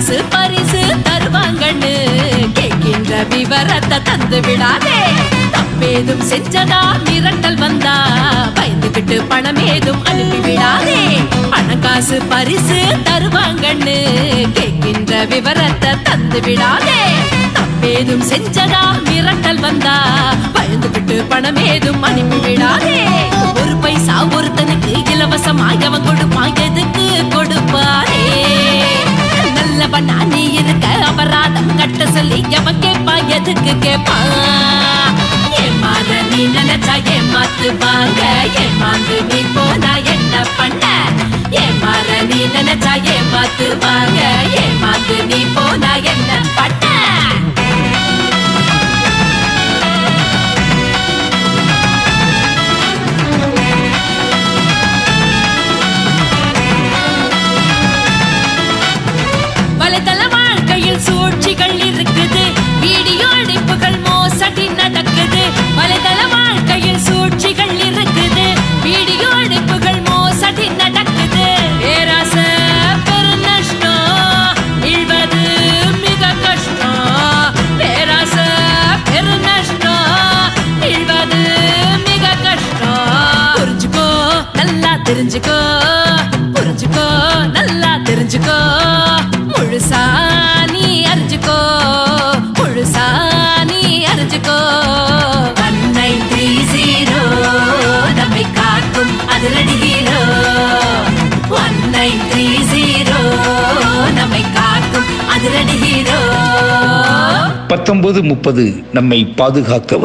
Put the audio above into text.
காசு பரிசு தருவாங்கன்னு கேட்கின்ற விவரத்தை தந்து விடாதே. தப்பேதும் செஞ்சதா மிரண்டல் வந்தா பயந்துகிட்டு பணம் ஏதும் அனுப்பி விடாதே. பணம் காசு பரிசு தருவாங்கன்னு கேட்கின்ற விவரத்தை தந்து விடாதே. தப்பேதும் செஞ்சதா மிரண்டல் வந்தா பயந்துகிட்டு பணம் ஏதும் அனுப்பி விடாதே. நீ அபராதம் கட்ட சொல்லி எவன் கேப்பா? எதுக்கு கேட்பான் ஏமாற நீ நினைச்சா ஏமாத்துவாங்க. ஏமாந்து நீ போனா என்ன பண்ண? ஏமாற நீ நினைச்சா ஏமாத்துவாங்க. ஏமாந்து நல்லா தெரிஞ்சுக்கோ புரிஞ்சுக்கோ நல்லா தெரிஞ்சுக்கோ. முழுசா நீ அறிஞ்சுக்கோ முழுசா நீ அறிஞ்சுக்கோ. ஒன் நைன் த்ரீ ஜீரோ நம்மை காக்கும் அதிரடி hero. One nine three zero நம்மை காக்கும் அதிரடி ஹீரோ. பத்தொன்பது முப்பது நம்மை பாதுகாக்க